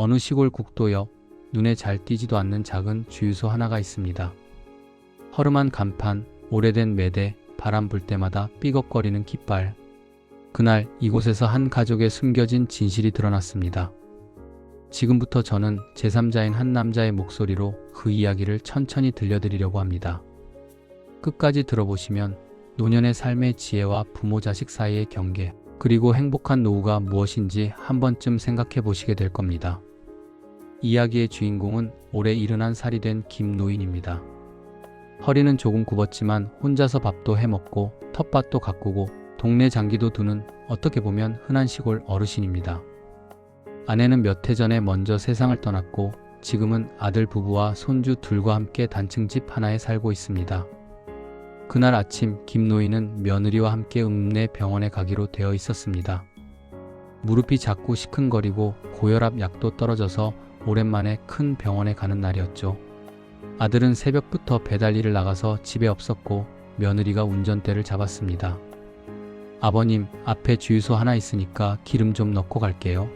어느 시골 국도역 눈에 잘 띄지도 않는 작은 주유소 하나가 있습니다. 허름한 간판, 오래된 매대, 바람 불 때마다 삐걱거리는 깃발. 그날 이곳에서 한 가족의 숨겨진 진실이 드러났습니다. 지금부터 저는 제3자인 한 남자의 목소리로 그 이야기를 천천히 들려드리려고 합니다. 끝까지 들어보시면 노년의 삶의 지혜와 부모 자식 사이의 경계, 그리고 행복한 노후가 무엇인지 한 번쯤 생각해 보시게 될 겁니다. 이야기의 주인공은 올해 71살이 된 김노인입니다. 허리는 조금 굽었지만 혼자서 밥도 해 먹고 텃밭도 가꾸고 동네 장기도 두는 어떻게 보면 흔한 시골 어르신입니다. 아내는 몇 해 전에 먼저 세상을 떠났고 지금은 아들 부부와 손주 둘과 함께 단층집 하나에 살고 있습니다. 그날 아침 김노인은 며느리와 함께 읍내 병원에 가기로 되어 있었습니다. 무릎이 자꾸 시큰거리고 고혈압 약도 떨어져서 오랜만에 큰 병원에 가는 날이었죠. 아들은 새벽부터 배달 일을 나가서 집에 없었고 며느리가 운전대를 잡았습니다. 아버님, 앞에 주유소 하나 있으니까 기름 좀 넣고 갈게요.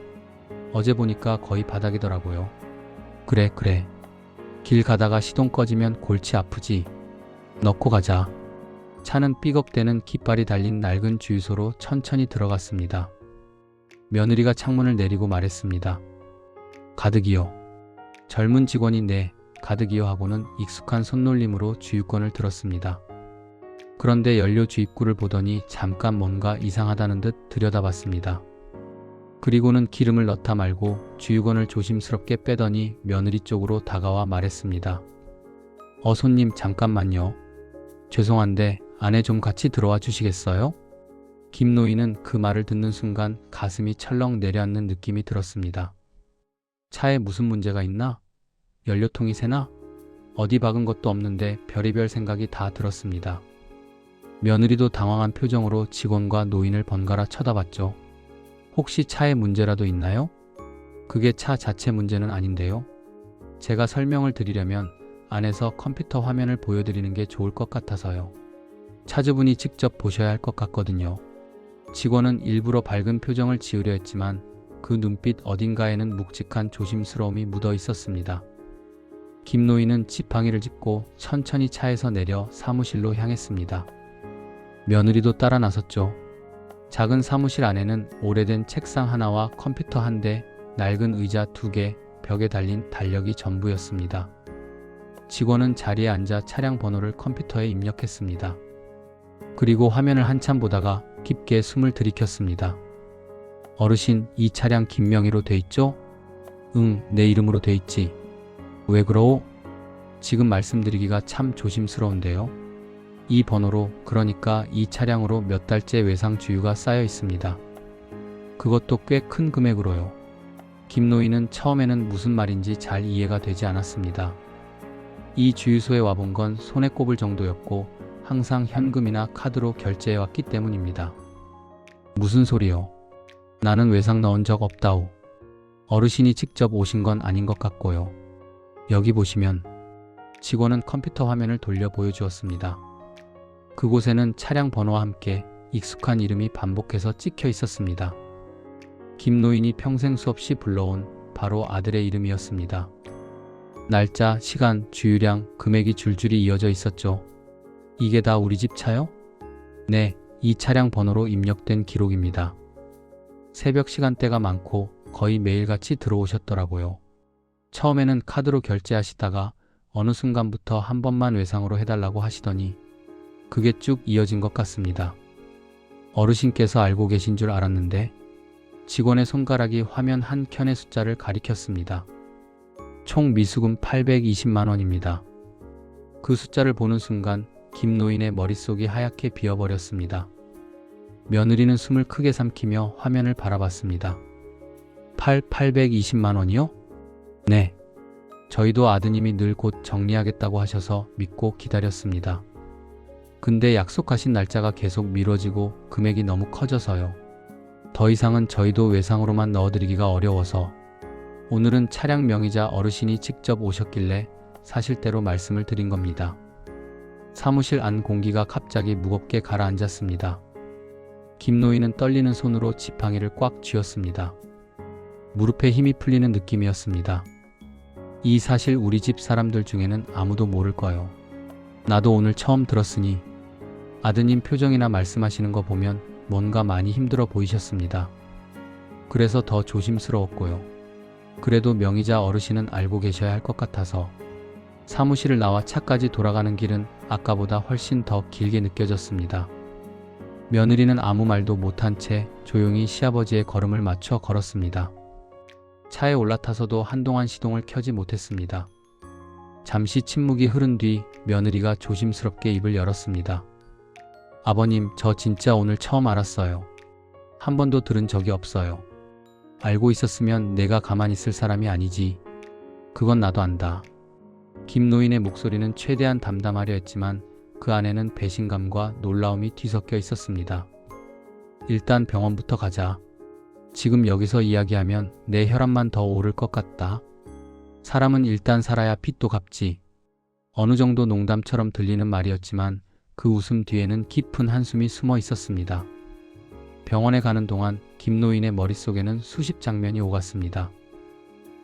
어제 보니까 거의 바닥이더라고요. 그래, 그래. 길 가다가 시동 꺼지면 골치 아프지. 넣고 가자. 차는 삐걱대는 깃발이 달린 낡은 주유소로 천천히 들어갔습니다. 며느리가 창문을 내리고 말했습니다. 가득이요. 젊은 직원이 네, 가득이요 하고는 익숙한 손놀림으로 주유권을 들었습니다. 그런데 연료 주입구를 보더니 잠깐 뭔가 이상하다는 듯 들여다봤습니다. 그리고는 기름을 넣다 말고 주유건을 조심스럽게 빼더니 며느리 쪽으로 다가와 말했습니다. 어, 손님, 잠깐만요. 죄송한데 안에 좀 같이 들어와 주시겠어요? 김노인은 그 말을 듣는 순간 가슴이 철렁 내려앉는 느낌이 들었습니다. 차에 무슨 문제가 있나? 연료통이 새나? 어디 박은 것도 없는데 별의별 생각이 다 들었습니다. 며느리도 당황한 표정으로 직원과 노인을 번갈아 쳐다봤죠. 혹시 차에 문제라도 있나요? 그게 차 자체 문제는 아닌데요. 제가 설명을 드리려면 안에서 컴퓨터 화면을 보여드리는 게 좋을 것 같아서요. 차주분이 직접 보셔야 할 것 같거든요. 직원은 일부러 밝은 표정을 지으려 했지만 그 눈빛 어딘가에는 묵직한 조심스러움이 묻어 있었습니다. 김노인은 지팡이를 짚고 천천히 차에서 내려 사무실로 향했습니다. 며느리도 따라 나섰죠. 작은 사무실 안에는 오래된 책상 하나와 컴퓨터 한 대, 낡은 의자 두 개, 벽에 달린 달력이 전부였습니다. 직원은 자리에 앉아 차량 번호를 컴퓨터에 입력했습니다. 그리고 화면을 한참 보다가 깊게 숨을 들이켰습니다. 어르신, 이 차량 김명희로 돼 있죠? 응, 내 이름으로 돼 있지. 왜 그러오? 지금 말씀드리기가 참 조심스러운데요. 이 번호로, 그러니까 이 차량으로 몇 달째 외상 주유가 쌓여 있습니다. 그것도 꽤 큰 금액으로요. 김노인은 처음에는 무슨 말인지 잘 이해가 되지 않았습니다. 이 주유소에 와본 건 손에 꼽을 정도였고 항상 현금이나 카드로 결제해왔기 때문입니다. 무슨 소리요? 나는 외상 넣은 적 없다오. 어르신이 직접 오신 건 아닌 것 같고요. 여기 보시면 직원은 컴퓨터 화면을 돌려 보여주었습니다. 그곳에는 차량 번호와 함께 익숙한 이름이 반복해서 찍혀 있었습니다. 김노인이 평생 수없이 불러온 바로 아들의 이름이었습니다. 날짜, 시간, 주유량, 금액이 줄줄이 이어져 있었죠. 이게 다 우리 집 차요? 네, 이 차량 번호로 입력된 기록입니다. 새벽 시간대가 많고 거의 매일같이 들어오셨더라고요. 처음에는 카드로 결제하시다가 어느 순간부터 한 번만 외상으로 해달라고 하시더니 그게 쭉 이어진 것 같습니다. 어르신께서 알고 계신 줄 알았는데 직원의 손가락이 화면 한 켠의 숫자를 가리켰습니다. 총 미수금 820만 원입니다. 그 숫자를 보는 순간 김 노인의 머릿속이 하얗게 비어버렸습니다. 며느리는 숨을 크게 삼키며 화면을 바라봤습니다. 8, 820만 원이요? 네. 저희도 아드님이 늘 곧 정리하겠다고 하셔서 믿고 기다렸습니다. 근데 약속하신 날짜가 계속 미뤄지고 금액이 너무 커져서요. 더 이상은 저희도 외상으로만 넣어드리기가 어려워서 오늘은 차량 명의자 어르신이 직접 오셨길래 사실대로 말씀을 드린 겁니다. 사무실 안 공기가 갑자기 무겁게 가라앉았습니다. 김노인은 떨리는 손으로 지팡이를 꽉 쥐었습니다. 무릎에 힘이 풀리는 느낌이었습니다. 이 사실 우리 집 사람들 중에는 아무도 모를 거요. 나도 오늘 처음 들었으니 아드님 표정이나 말씀하시는 거 보면 뭔가 많이 힘들어 보이셨습니다. 그래서 더 조심스러웠고요. 그래도 명의자 어르신은 알고 계셔야 할 것 같아서 사무실을 나와 차까지 돌아가는 길은 아까보다 훨씬 더 길게 느껴졌습니다. 며느리는 아무 말도 못한 채 조용히 시아버지의 걸음을 맞춰 걸었습니다. 차에 올라타서도 한동안 시동을 켜지 못했습니다. 잠시 침묵이 흐른 뒤 며느리가 조심스럽게 입을 열었습니다. 아버님, 저 진짜 오늘 처음 알았어요. 한 번도 들은 적이 없어요. 알고 있었으면 내가 가만히 있을 사람이 아니지. 그건 나도 안다. 김노인의 목소리는 최대한 담담하려 했지만 그 안에는 배신감과 놀라움이 뒤섞여 있었습니다. 일단 병원부터 가자. 지금 여기서 이야기하면 내 혈압만 더 오를 것 같다. 사람은 일단 살아야 빚도 갚지. 어느 정도 농담처럼 들리는 말이었지만 그 웃음 뒤에는 깊은 한숨이 숨어 있었습니다. 병원에 가는 동안 김노인의 머릿속에는 수십 장면이 오갔습니다.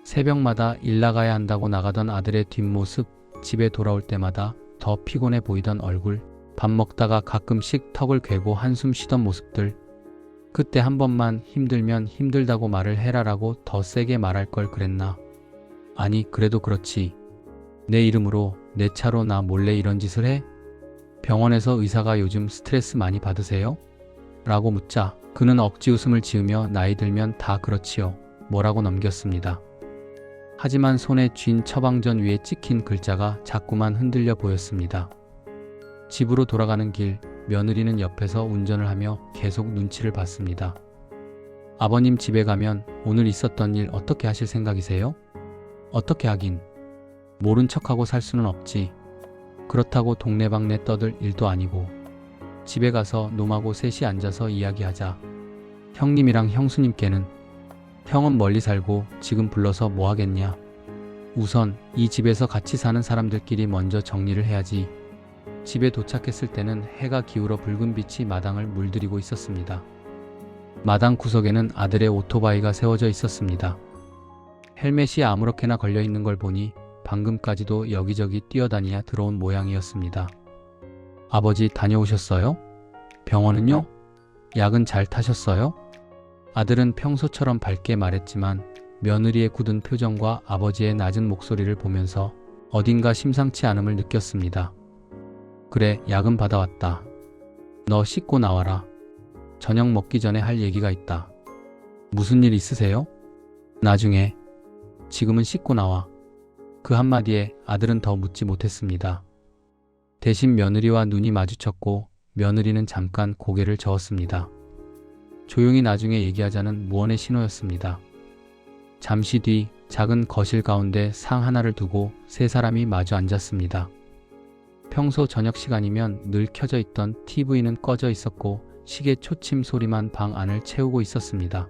새벽마다 일 나가야 한다고 나가던 아들의 뒷모습, 집에 돌아올 때마다 더 피곤해 보이던 얼굴, 밥 먹다가 가끔씩 턱을 괴고 한숨 쉬던 모습들, 그때 한 번만 힘들면 힘들다고 말을 해라라고 더 세게 말할 걸 그랬나. 아니, 그래도 그렇지. 내 이름으로, 내 차로 나 몰래 이런 짓을 해? 병원에서 의사가 요즘 스트레스 많이 받으세요? 라고 묻자 그는 억지 웃음을 지으며 나이 들면 다 그렇지요. 뭐라고 넘겼습니다. 하지만 손에 쥔 처방전 위에 찍힌 글자가 자꾸만 흔들려 보였습니다. 집으로 돌아가는 길, 며느리는 옆에서 운전을 하며 계속 눈치를 봤습니다. 아버님 집에 가면 오늘 있었던 일 어떻게 하실 생각이세요? 어떻게 하긴. 모른 척하고 살 수는 없지. 그렇다고 동네방네 떠들 일도 아니고. 집에 가서 놈하고 셋이 앉아서 이야기하자. 형님이랑 형수님께는 형은 멀리 살고 지금 불러서 뭐 하겠냐. 우선 이 집에서 같이 사는 사람들끼리 먼저 정리를 해야지. 집에 도착했을 때는 해가 기울어 붉은 빛이 마당을 물들이고 있었습니다. 마당 구석에는 아들의 오토바이가 세워져 있었습니다. 헬멧이 아무렇게나 걸려 있는 걸 보니 방금까지도 여기저기 뛰어다니야 들어온 모양이었습니다. 아버지 다녀오셨어요? 병원은요? 약은 잘 타셨어요? 아들은 평소처럼 밝게 말했지만 며느리의 굳은 표정과 아버지의 낮은 목소리를 보면서 어딘가 심상치 않음을 느꼈습니다. 그래, 약은 받아왔다. 너 씻고 나와라. 저녁 먹기 전에 할 얘기가 있다. 무슨 일 있으세요? 나중에. 지금은 씻고 나와. 그 한마디에 아들은 더 묻지 못했습니다. 대신 며느리와 눈이 마주쳤고 며느리는 잠깐 고개를 저었습니다. 조용히 나중에 얘기하자는 무언의 신호였습니다. 잠시 뒤 작은 거실 가운데 상 하나를 두고 세 사람이 마주 앉았습니다. 평소 저녁 시간이면 늘 켜져 있던 TV는 꺼져 있었고 시계 초침 소리만 방 안을 채우고 있었습니다.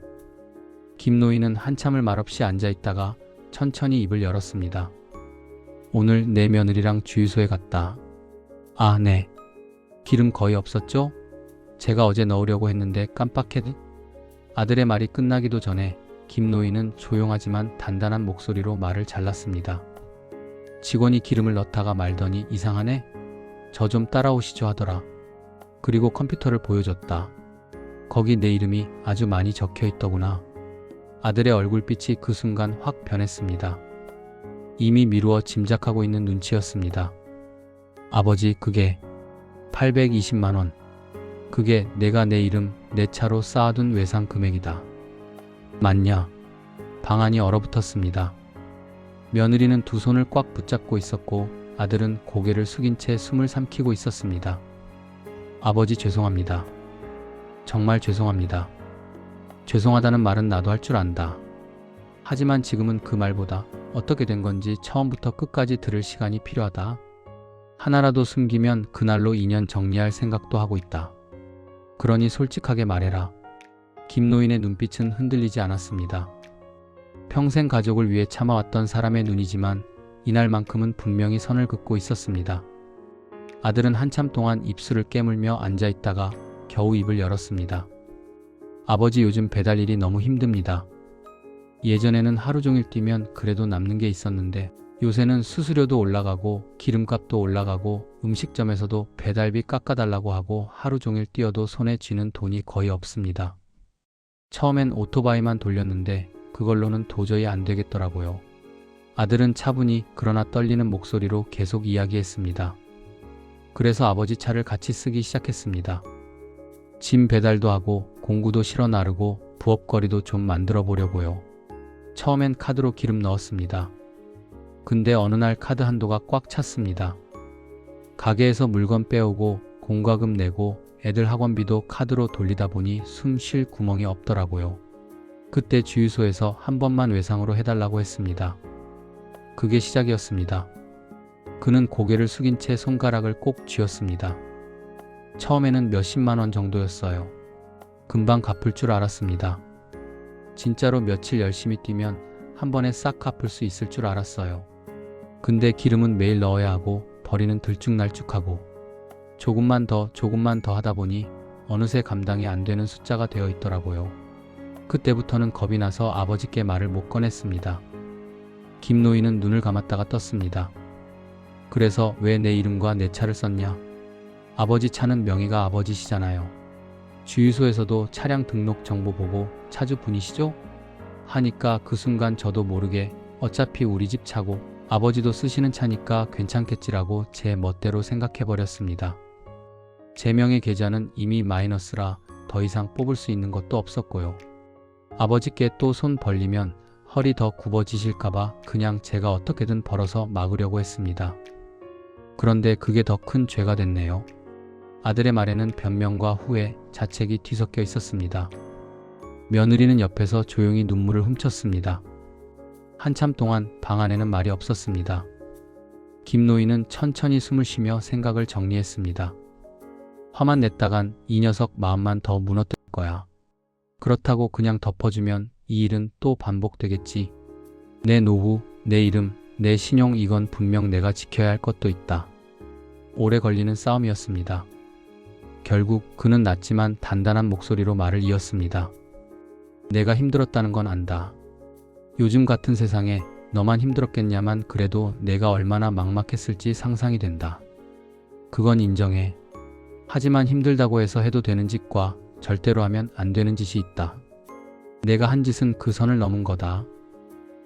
김노인은 한참을 말없이 앉아 있다가 천천히 입을 열었습니다. 오늘 내 며느리랑 주유소에 갔다. 아, 네. 기름 거의 없었죠? 제가 어제 넣으려고 했는데 깜빡했. 아들의 말이 끝나기도 전에 김노인은 조용하지만 단단한 목소리로 말을 잘랐습니다. 직원이 기름을 넣다가 말더니 이상하네? 저 좀 따라오시죠 하더라. 그리고 컴퓨터를 보여줬다. 거기 내 이름이 아주 많이 적혀 있더구나. 아들의 얼굴빛이 그 순간 확 변했습니다. 이미 미루어 짐작하고 있는 눈치였습니다. 아버지, 그게 820만원. 그게 내가 내 이름, 내 차로 쌓아둔 외상 금액이다. 맞냐? 방안이 얼어붙었습니다. 며느리는 두 손을 꽉 붙잡고 있었고 아들은 고개를 숙인 채 숨을 삼키고 있었습니다. 아버지 죄송합니다. 정말 죄송합니다. 죄송하다는 말은 나도 할 줄 안다. 하지만 지금은 그 말보다 어떻게 된 건지 처음부터 끝까지 들을 시간이 필요하다. 하나라도 숨기면 그날로 인연 정리할 생각도 하고 있다. 그러니 솔직하게 말해라. 김노인의 눈빛은 흔들리지 않았습니다. 평생 가족을 위해 참아왔던 사람의 눈이지만 이날만큼은 분명히 선을 긋고 있었습니다. 아들은 한참 동안 입술을 깨물며 앉아 있다가 겨우 입을 열었습니다. 아버지 요즘 배달 일이 너무 힘듭니다. 예전에는 하루 종일 뛰면 그래도 남는 게 있었는데 요새는 수수료도 올라가고 기름값도 올라가고 음식점에서도 배달비 깎아달라고 하고 하루 종일 뛰어도 손에 쥐는 돈이 거의 없습니다. 처음엔 오토바이만 돌렸는데 그걸로는 도저히 안 되겠더라고요. 아들은 차분히 그러나 떨리는 목소리로 계속 이야기했습니다. 그래서 아버지 차를 같이 쓰기 시작했습니다. 짐 배달도 하고 공구도 실어 나르고 부업거리도 좀 만들어 보려고요. 처음엔 카드로 기름 넣었습니다. 근데 어느 날 카드 한도가 꽉 찼습니다. 가게에서 물건 빼오고 공과금 내고 애들 학원비도 카드로 돌리다 보니 숨 쉴 구멍이 없더라고요. 그때 주유소에서 한 번만 외상으로 해달라고 했습니다. 그게 시작이었습니다. 그는 고개를 숙인 채 손가락을 꼭 쥐었습니다. 처음에는 몇십만 원 정도였어요. 금방 갚을 줄 알았습니다. 진짜로 며칠 열심히 뛰면 한 번에 싹 갚을 수 있을 줄 알았어요. 근데 기름은 매일 넣어야 하고 버리는 들쭉날쭉하고 조금만 더 조금만 더 하다 보니 어느새 감당이 안 되는 숫자가 되어 있더라고요. 그때부터는 겁이 나서 아버지께 말을 못 꺼냈습니다. 김노인은 눈을 감았다가 떴습니다. 그래서 왜 내 이름과 내 차를 썼냐? 아버지 차는 명의가 아버지시잖아요. 주유소에서도 차량 등록 정보 보고 차주 분이시죠? 하니까 그 순간 저도 모르게 어차피 우리 집 차고 아버지도 쓰시는 차니까 괜찮겠지라고 제 멋대로 생각해버렸습니다. 제 명의 계좌는 이미 마이너스라 더 이상 뽑을 수 있는 것도 없었고요. 아버지께 또 손 벌리면 허리 더 굽어지실까봐 그냥 제가 어떻게든 벌어서 막으려고 했습니다. 그런데 그게 더 큰 죄가 됐네요. 아들의 말에는 변명과 후회, 자책이 뒤섞여 있었습니다. 며느리는 옆에서 조용히 눈물을 훔쳤습니다. 한참 동안 방 안에는 말이 없었습니다. 김노인은 천천히 숨을 쉬며 생각을 정리했습니다. 화만 냈다간 이 녀석 마음만 더 무너뜨릴 거야. 그렇다고 그냥 덮어주면 이 일은 또 반복되겠지. 내 노후, 내 이름, 내 신용 이건 분명 내가 지켜야 할 것도 있다. 오래 걸리는 싸움이었습니다. 결국 그는 낮지만 단단한 목소리로 말을 이었습니다. 내가 힘들었다는 건 안다. 요즘 같은 세상에 너만 힘들었겠냐만 그래도 내가 얼마나 막막했을지 상상이 된다. 그건 인정해. 하지만 힘들다고 해서 해도 되는 짓과 절대로 하면 안 되는 짓이 있다. 내가 한 짓은 그 선을 넘은 거다.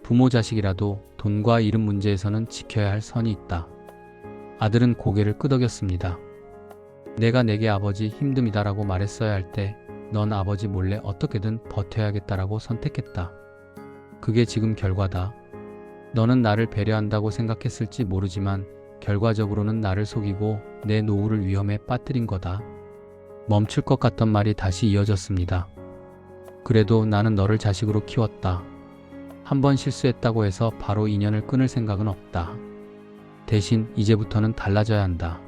부모 자식이라도 돈과 이름 문제에서는 지켜야 할 선이 있다. 아들은 고개를 끄덕였습니다. 내가 내게 아버지 힘듦이다라고 말했어야 할 때 넌 아버지 몰래 어떻게든 버텨야겠다라고 선택했다. 그게 지금 결과다. 너는 나를 배려한다고 생각했을지 모르지만 결과적으로는 나를 속이고 내 노후를 위험에 빠뜨린 거다. 멈출 것 같던 말이 다시 이어졌습니다. 그래도 나는 너를 자식으로 키웠다. 한 번 실수했다고 해서 바로 인연을 끊을 생각은 없다. 대신 이제부터는 달라져야 한다.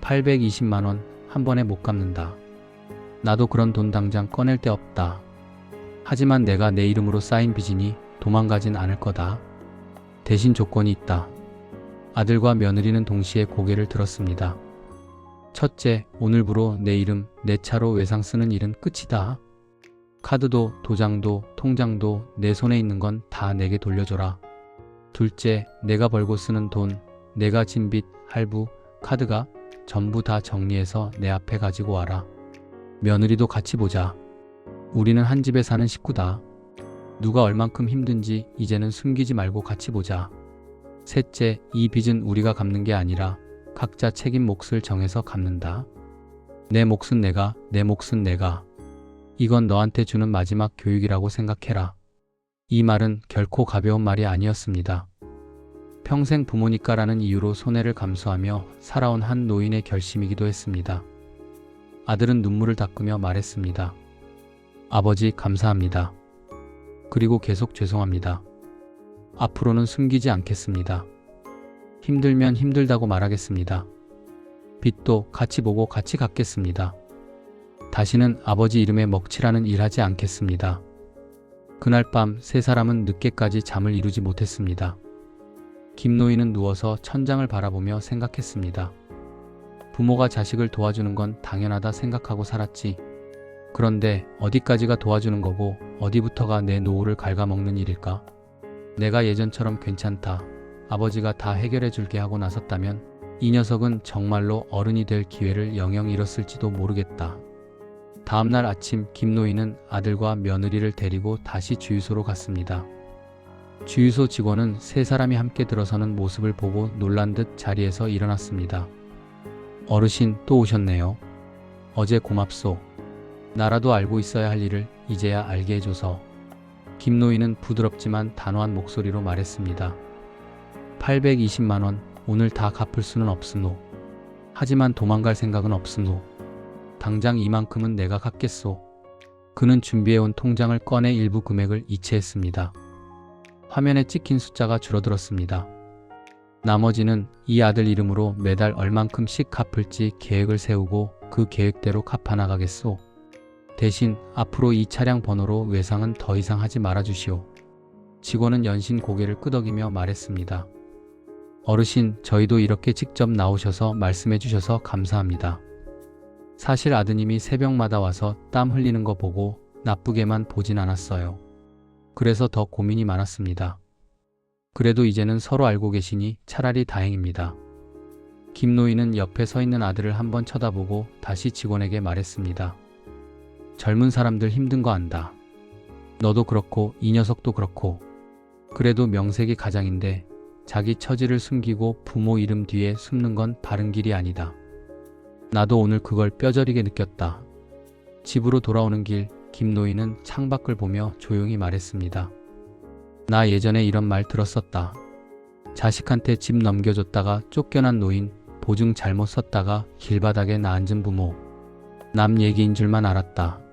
820만원 한 번에 못 갚는다. 나도 그런 돈 당장 꺼낼 데 없다. 하지만 내가 내 이름으로 쌓인 빚이니 도망가진 않을 거다. 대신 조건이 있다. 아들과 며느리는 동시에 고개를 들었습니다. 첫째, 오늘부로 내 이름, 내 차로 외상 쓰는 일은 끝이다. 카드도, 도장도, 통장도 내 손에 있는 건 다 내게 돌려줘라. 둘째, 내가 벌고 쓰는 돈, 내가 진 빚, 할부, 카드가 전부 다 정리해서 내 앞에 가지고 와라. 며느리도 같이 보자. 우리는 한 집에 사는 식구다. 누가 얼만큼 힘든지 이제는 숨기지 말고 같이 보자. 셋째, 이 빚은 우리가 갚는 게 아니라 각자 책임 몫을 정해서 갚는다. 내 몫은 내가, 내 몫은 내가. 이건 너한테 주는 마지막 교육이라고 생각해라. 이 말은 결코 가벼운 말이 아니었습니다. 평생 부모니까라는 이유로 손해를 감수하며 살아온 한 노인의 결심이기도 했습니다. 아들은 눈물을 닦으며 말했습니다. 아버지, 감사합니다. 그리고 계속 죄송합니다. 앞으로는 숨기지 않겠습니다. 힘들면 힘들다고 말하겠습니다. 빚도 같이 보고 같이 갚겠습니다. 다시는 아버지 이름에 먹칠하는 일 하지 않겠습니다. 그날 밤 세 사람은 늦게까지 잠을 이루지 못했습니다. 김노인은 누워서 천장을 바라보며 생각했습니다. 부모가 자식을 도와주는 건 당연하다 생각하고 살았지. 그런데 어디까지가 도와주는 거고 어디부터가 내 노후를 갉아먹는 일일까? 내가 예전처럼 괜찮다. 아버지가 다 해결해 줄게 하고 나섰다면 이 녀석은 정말로 어른이 될 기회를 영영 잃었을지도 모르겠다. 다음날 아침 김노인은 아들과 며느리를 데리고 다시 주유소로 갔습니다. 주유소 직원은 세 사람이 함께 들어서는 모습을 보고 놀란 듯 자리에서 일어났습니다. 어르신 또 오셨네요. 어제 고맙소. 나라도 알고 있어야 할 일을 이제야 알게 해줘서. 김노인은 부드럽지만 단호한 목소리로 말했습니다. 820만원 오늘 다 갚을 수는 없으노. 하지만 도망갈 생각은 없으노. 당장 이만큼은 내가 갚겠소. 그는 준비해온 통장을 꺼내 일부 금액을 이체했습니다. 화면에 찍힌 숫자가 줄어들었습니다. 나머지는 이 아들 이름으로 매달 얼만큼씩 갚을지 계획을 세우고 그 계획대로 갚아나가겠소. 대신 앞으로 이 차량 번호로 외상은 더 이상 하지 말아주시오. 직원은 연신 고개를 끄덕이며 말했습니다. 어르신, 저희도 이렇게 직접 나오셔서 말씀해 주셔서 감사합니다. 사실 아드님이 새벽마다 와서 땀 흘리는 거 보고 나쁘게만 보진 않았어요. 그래서 더 고민이 많았습니다. 그래도 이제는 서로 알고 계시니 차라리 다행입니다. 김노인은 옆에 서 있는 아들을 한번 쳐다보고 다시 직원에게 말했습니다. 젊은 사람들 힘든 거 안다. 너도 그렇고 이 녀석도 그렇고. 그래도 명색이 가장인데 자기 처지를 숨기고 부모 이름 뒤에 숨는 건 바른 길이 아니다. 나도 오늘 그걸 뼈저리게 느꼈다. 집으로 돌아오는 길 김노인은 창밖을 보며 조용히 말했습니다. 나 예전에 이런 말 들었었다. 자식한테 집 넘겨줬다가 쫓겨난 노인, 보증 잘못 썼다가 길바닥에 나앉은 부모. 남 얘기인 줄만 알았다.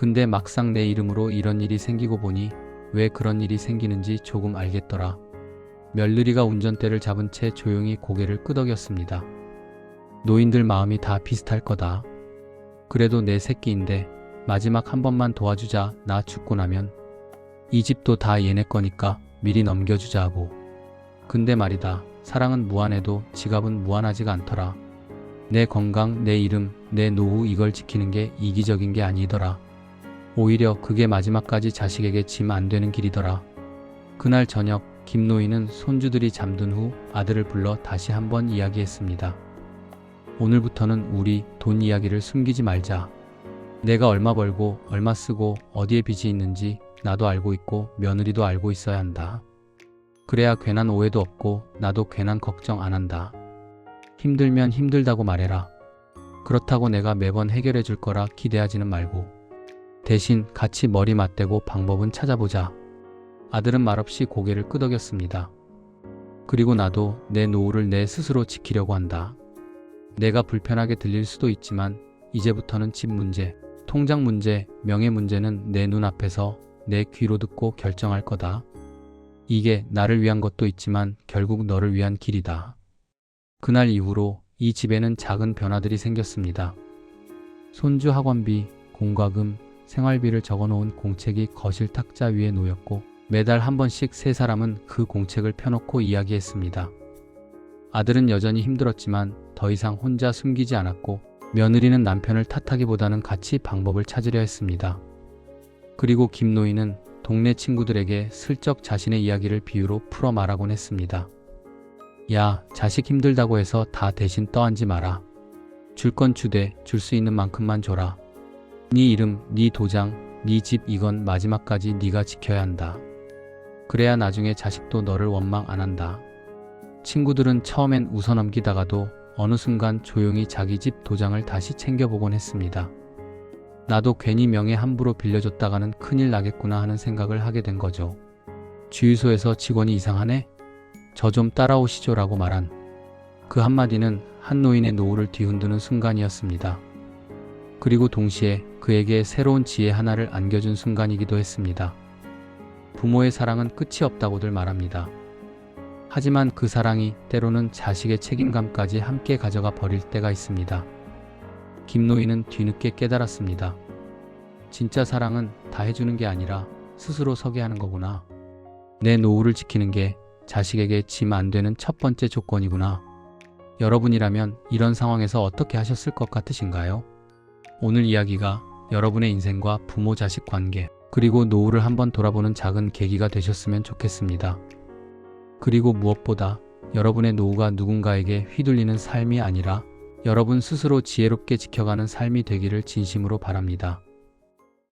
근데 막상 내 이름으로 이런 일이 생기고 보니 왜 그런 일이 생기는지 조금 알겠더라. 며느리가 운전대를 잡은 채 조용히 고개를 끄덕였습니다. 노인들 마음이 다 비슷할 거다. 그래도 내 새끼인데 마지막 한 번만 도와주자 나 죽고 나면 이 집도 다 얘네 거니까 미리 넘겨주자 하고. 근데 말이다. 사랑은 무한해도 지갑은 무한하지가 않더라. 내 건강, 내 이름, 내 노후 이걸 지키는 게 이기적인 게 아니더라. 오히려 그게 마지막까지 자식에게 짐 안 되는 길이더라. 그날 저녁 김노인은 손주들이 잠든 후 아들을 불러 다시 한번 이야기했습니다. 오늘부터는 우리 돈 이야기를 숨기지 말자. 내가 얼마 벌고 얼마 쓰고 어디에 빚이 있는지 나도 알고 있고 며느리도 알고 있어야 한다. 그래야 괜한 오해도 없고 나도 괜한 걱정 안 한다. 힘들면 힘들다고 말해라. 그렇다고 내가 매번 해결해 줄 거라 기대하지는 말고. 대신 같이 머리 맞대고 방법은 찾아보자. 아들은 말없이 고개를 끄덕였습니다. 그리고 나도 내 노후를 내 스스로 지키려고 한다. 내가 불편하게 들릴 수도 있지만 이제부터는 집 문제, 통장 문제, 명예 문제는 내 눈앞에서 내 귀로 듣고 결정할 거다. 이게 나를 위한 것도 있지만 결국 너를 위한 길이다. 그날 이후로 이 집에는 작은 변화들이 생겼습니다. 손주 학원비, 공과금, 생활비를 적어놓은 공책이 거실 탁자 위에 놓였고 매달 한 번씩 세 사람은 그 공책을 펴놓고 이야기했습니다. 아들은 여전히 힘들었지만 더 이상 혼자 숨기지 않았고 며느리는 남편을 탓하기보다는 같이 방법을 찾으려 했습니다. 그리고 김노인은 동네 친구들에게 슬쩍 자신의 이야기를 비유로 풀어 말하곤 했습니다. 야, 자식 힘들다고 해서 다 대신 떠안지 마라. 줄 건 주되 줄 수 있는 만큼만 줘라. 네 이름, 네 도장, 네 집 이건 마지막까지 네가 지켜야 한다. 그래야 나중에 자식도 너를 원망 안 한다. 친구들은 처음엔 웃어 넘기다가도 어느 순간 조용히 자기 집 도장을 다시 챙겨보곤 했습니다. 나도 괜히 명예 함부로 빌려줬다가는 큰일 나겠구나 하는 생각을 하게 된 거죠. 주유소에서 직원이 이상하네? 저 좀 따라오시죠 라고 말한 그 한마디는 한 노인의 노후를 뒤흔드는 순간이었습니다. 그리고 동시에 그에게 새로운 지혜 하나를 안겨준 순간이기도 했습니다. 부모의 사랑은 끝이 없다고들 말합니다. 하지만 그 사랑이 때로는 자식의 책임감까지 함께 가져가 버릴 때가 있습니다. 김노인은 뒤늦게 깨달았습니다. 진짜 사랑은 다 해주는 게 아니라 스스로 서게 하는 거구나. 내 노후를 지키는 게 자식에게 짐 안 되는 첫 번째 조건이구나. 여러분이라면 이런 상황에서 어떻게 하셨을 것 같으신가요? 오늘 이야기가 여러분의 인생과 부모 자식 관계, 그리고 노후를 한번 돌아보는 작은 계기가 되셨으면 좋겠습니다. 그리고 무엇보다 여러분의 노후가 누군가에게 휘둘리는 삶이 아니라 여러분 스스로 지혜롭게 지켜가는 삶이 되기를 진심으로 바랍니다.